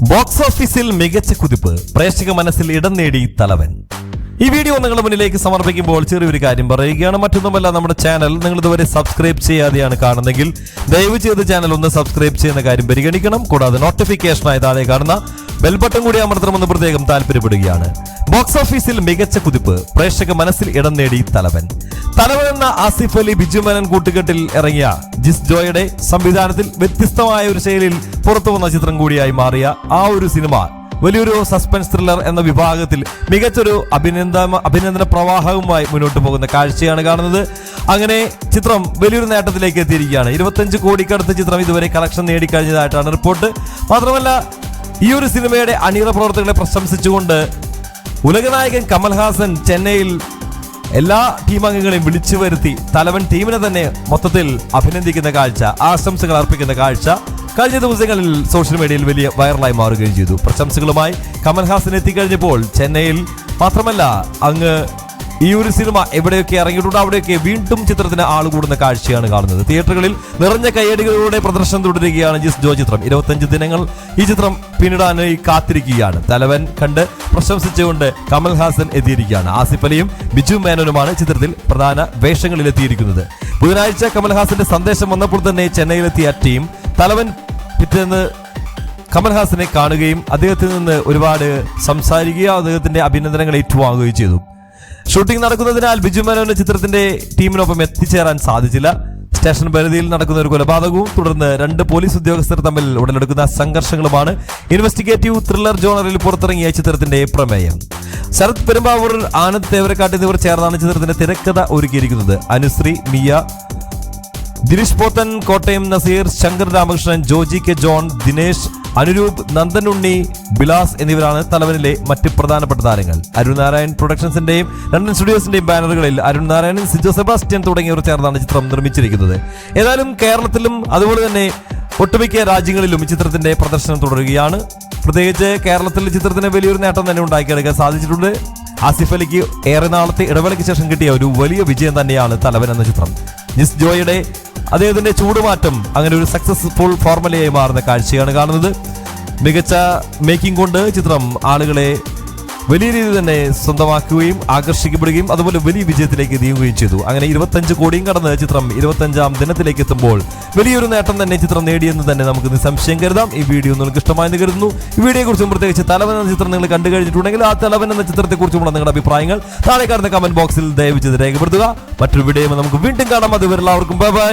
Box ഓഫീസിൽ മികച്ച കുതിപ്പ് പ്രേക്ഷക മനസ്സിൽ ഇടം നേടി തലവൻ. ഈ വീഡിയോ നിങ്ങളുടെ മുന്നിലേക്ക് സമർപ്പിക്കുമ്പോൾ ചെറിയൊരു കാര്യം പറയുകയാണ്. മറ്റൊന്നുമല്ല നമ്മുടെ ചാനൽ നിങ്ങൾ ഇതുവരെ സബ്സ്ക്രൈബ് ചെയ്യാതെയാണ് കാണുന്നെങ്കിൽ ദയവ് ചെയ്ത് ചാനൽ ഒന്ന് സബ്സ്ക്രൈബ് ചെയ്യുന്ന കാര്യം പരിഗണിക്കണം. കൂടാതെ നോട്ടിഫിക്കേഷനായി താഴെ കാണുന്ന ബെൽ ബട്ടൺ കൂടി അമർത്തണമെന്ന് പ്രത്യേകം താല്പര്യപ്പെടുകയാണ്. ബോക്സ് ഓഫീസിൽ മികച്ച കുതിപ്പ്. പ്രേക്ഷക മനസ്സിൽ ഇടം നേടി തലവൻ. തലവൻ എന്ന ആസിഫ് അലി ബിജു മേനൻ കൂട്ടുകെട്ടിൽ ഇറങ്ങിയ ജിസ് ജോയുടെ സംവിധാനത്തിൽ വ്യത്യസ്തമായ ഒരു ശൈലിയിൽ പുറത്തു വന്ന ചിത്രം കൂടിയായി മാറിയ ആ ഒരു സിനിമ വലിയൊരു സസ്പെൻസ് ത്രില്ലർ എന്ന വിഭാഗത്തിൽ മികച്ചൊരു അഭിനന്ദ അഭിനന്ദന പ്രവാഹവുമായി മുന്നോട്ട് പോകുന്ന കാഴ്ചയാണ് കാണുന്നത്. അങ്ങനെ ചിത്രം വലിയൊരു നേട്ടത്തിലേക്ക് എത്തിയിരിക്കുകയാണ്. ഇരുപത്തഞ്ച് കോടിക്കടുത്ത് ചിത്രം ഇതുവരെ കളക്ഷൻ നേടിക്കഴിഞ്ഞതായിട്ടാണ് റിപ്പോർട്ട്. മാത്രമല്ല ഈ ഒരു സിനിമയുടെ അണിയറ പ്രവർത്തകരെ പ്രശംസിച്ചുകൊണ്ട് ഉലകനായകൻ കമൽഹാസൻ ചെന്നൈയിൽ എല്ലാ ടീം അംഗങ്ങളെയും വിളിച്ചു വരുത്തി തലവൻ ടീമിനെ തന്നെ മൊത്തത്തിൽ അഭിനന്ദിക്കുന്ന കാഴ്ച ആശംസകൾ അർപ്പിക്കുന്ന കാഴ്ച കഴിഞ്ഞ ദിവസങ്ങളിൽ സോഷ്യൽ മീഡിയയിൽ വലിയ വൈറലായി മാറുകയും ചെയ്തു. പ്രശംസകളുമായി കമൽഹാസൻ എത്തിക്കഴിഞ്ഞപ്പോൾ ചെന്നൈയിൽ മാത്രമല്ല അങ്ങ് ഈ ഒരു സിനിമ എവിടെയൊക്കെ ഇറങ്ങിയിട്ടുണ്ട് അവിടെയൊക്കെ വീണ്ടും ചിത്രത്തിന് ആൾ കൂടുന്ന കാഴ്ചയാണ് കാണുന്നത്. തിയേറ്ററുകളിൽ നിറഞ്ഞ കയ്യടികളോടെ പ്രദർശനം തുടരുകയാണ് ജിസ് ജോ ചിത്രം. ഇരുപത്തഞ്ച് ദിനങ്ങൾ ഈ ചിത്രം പിന്നിടാനായി കാത്തിരിക്കുകയാണ്. തലവൻ കണ്ട് പ്രശംസിച്ചുകൊണ്ട് കമൽഹാസൻ എത്തിയിരിക്കുകയാണ്. ആസിഫ് അലിയും ബിജു മേനോനുമാണ് ചിത്രത്തിൽ പ്രധാന വേഷങ്ങളിൽ എത്തിയിരിക്കുന്നത് ബുധനാഴ്ച കമൽഹാസന്റെ സന്ദേശം വന്നപ്പോൾ തന്നെ ചെന്നൈയിലെത്തിയ ടീം തലവൻ പിറ്റേന്ന് കമൽഹാസനെ കാണുകയും അദ്ദേഹത്തിൽ നിന്ന് ഒരുപാട് സംസാരിക്കുകയും അദ്ദേഹത്തിന്റെ അഭിനന്ദനങ്ങൾ ഏറ്റുവാങ്ങുകയും ചെയ്തു. ഷൂട്ടിംഗ് നടക്കുന്നതിനാൽ ബിജു മേനോന് ചിത്രത്തിന്റെ ടീമിനൊപ്പം എത്തിച്ചേരാൻ സാധിച്ചില്ല. സ്റ്റേഷൻ പരിധിയിൽ നടക്കുന്ന ഒരു കൊലപാതകവും തുടർന്ന് രണ്ട് പോലീസ് ഉദ്യോഗസ്ഥർ തമ്മിൽ ഉടലെടുക്കുന്ന സംഘർഷങ്ങളുമാണ്. ഇൻവെസ്റ്റിഗേറ്റീവ് ത്രില്ലർ ജോണറിൽ പുറത്തിറങ്ങിയ ചിത്രത്തിന്റെ പ്രമേയം. ശരത് പെരുമ്പാവൂർ ആനന്ദ് തേവരക്കാട്ട് എന്നിവർ ചേർന്നാണ് ചിത്രത്തിന്റെ തിരക്കഥ ഒരുക്കിയിരിക്കുന്നത്. അനുശ്രീ മിയ ദിനേശ് പോത്തൻ കോട്ടയം നസീർ ശങ്കർ രാമകൃഷ്ണൻ ജോജി കെ ജോൺ ദിനേശ് അനുരൂപ് നന്ദനുണ്ണി ബിലാസ് എന്നിവരാണ് തലവനിലെ മറ്റ് പ്രധാനപ്പെട്ട താരങ്ങൾ. അരുൺ നാരായൺ പ്രൊഡക്ഷൻസിന്റെയും ലണ്ടൻ സ്റ്റുഡിയോസിന്റെയും ബാനറുകളിൽ അരുൺ നാരായണൻ സിജോ സെബാസ്റ്റ്യൻ തുടങ്ങിയവർ ചേർന്നാണ് ചിത്രം നിർമ്മിച്ചിരിക്കുന്നത്. ഏതായാലും കേരളത്തിലും അതുപോലെ തന്നെ ഒട്ടുമിക്ക രാജ്യങ്ങളിലും ചിത്രത്തിന്റെ പ്രദർശനം തുടരുകയാണ്. പ്രത്യേകിച്ച് കേരളത്തിൽ ചിത്രത്തിന് വലിയൊരു നേട്ടം തന്നെ ഉണ്ടാക്കിയെടുക്കാൻ സാധിച്ചിട്ടുണ്ട്. ആസിഫ് അലിക്ക് ഏറെ നാളത്തെ ഇടവേളയ്ക്ക് ശേഷം കിട്ടിയ ഒരു വലിയ വിജയം തന്നെയാണ് തലവൻ എന്ന ചിത്രം. ജിസ് ജോയുടെ അദ്ദേഹത്തിന്റെ ചൂടുമാറ്റം അങ്ങനെ ഒരു സക്സസ്ഫുൾ ഫോർമുലയായി മാറുന്ന കാഴ്ചയാണ് കാണുന്നത്. മികച്ച മേക്കിംഗ് കൊണ്ട് ചിത്രം ആളുകളെ വലിയ രീതിയിൽ തന്നെ സ്വന്തമാക്കുകയും ആകർഷിക്കപ്പെടുകയും അതുപോലെ വലിയ വിജയത്തിലേക്ക് എത്തിയുകയും ചെയ്തു. അങ്ങനെ ഇരുപത്തഞ്ച് കോടിയും കടന്ന് ചിത്രം ഇരുപത്തഞ്ചാം ദിനത്തിലേക്ക് എത്തുമ്പോൾ വലിയൊരു നേട്ടം തന്നെ ചിത്രം നേടിയെന്ന് തന്നെ നമുക്ക് നിസ്സംശയം കരുതാം. ഈ വീഡിയോ നിങ്ങൾക്ക് ഇഷ്ടമായെന്ന് കരുതുന്നു. ഈ വീഡിയോയെ കുറിച്ചും പ്രത്യേകിച്ച് തലവൻ എന്ന ചിത്രം നിങ്ങൾ കണ്ടു കഴിഞ്ഞിട്ടുണ്ടെങ്കിൽ ആ തലവൻ എന്ന ചിത്രത്തെ കുറിച്ചുമുള്ള നിങ്ങളുടെ അഭിപ്രായങ്ങൾ താഴെ കാണുന്ന കമന്റ് ബോക്സിൽ ദയവ് രേഖപ്പെടുത്തുക. മറ്റൊരു വീഡിയോ നമുക്ക് വീണ്ടും കാണാം. അതുവരെ എല്ലാവർക്കും ബൈ ബൈ